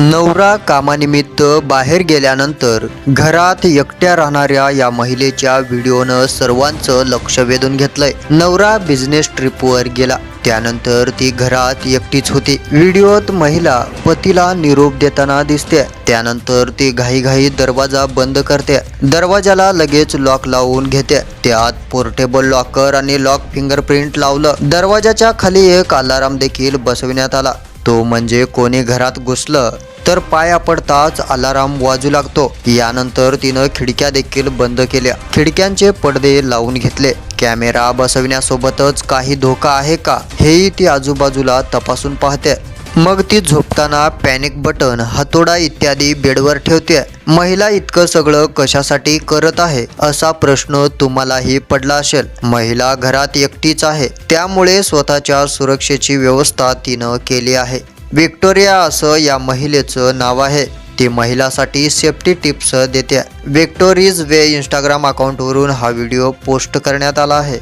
नवरा कामानिमित्त बाहेर गेल्यानंतर घरात एकट्या राहणाऱ्या या महिलेच्या व्हिडिओनं सर्वांचं लक्ष वेधून घेतलंय. नवरा बिझनेस ट्रिपवर गेला. त्यानंतर ती घरात एकटीच होती. व्हिडिओत महिला पतीला निरोप देताना दिसते. त्यानंतर ती घाईघाई दरवाजा बंद करते. दरवाजाला लगेच लॉक लावून घेते. त्यात पोर्टेबल लॉकर आणि लॉक फिंगरप्रिंट लावलं. दरवाजाच्या खाली एक अलाराम देखील बसविण्यात आला. तो म्हणजे कोणी घरात घुसलं तर पाया पडताच अलाराम वाजू लागतो. यानंतर तिनं खिडक्या देखील बंद केल्या. खिडक्यांचे पडदे लावून घेतले. कॅमेरा बसविण्यासोबतच काही धोका आहे का हेही ती आजूबाजूला तपासून पाहते. मग ती झोपताना पॅनिक बटन हातोडा इत्यादी बेडवर ठेवते. महिला इतकं सगळं कशासाठी करत आहे असा प्रश्न तुम्हालाही पडला असेल. महिला घरात एकटीच आहे. त्यामुळे स्वतःच्या सुरक्षेची व्यवस्था तिनं केली आहे. विक्टोरिया असं या महिलेचं नाव आहे. ती महिलासाठी सेफ्टी टिप्स देते. विक्टोरीज वे इंस्टाग्राम अकाउंटवरून हा व्हिडिओ पोस्ट करण्यात आला आहे.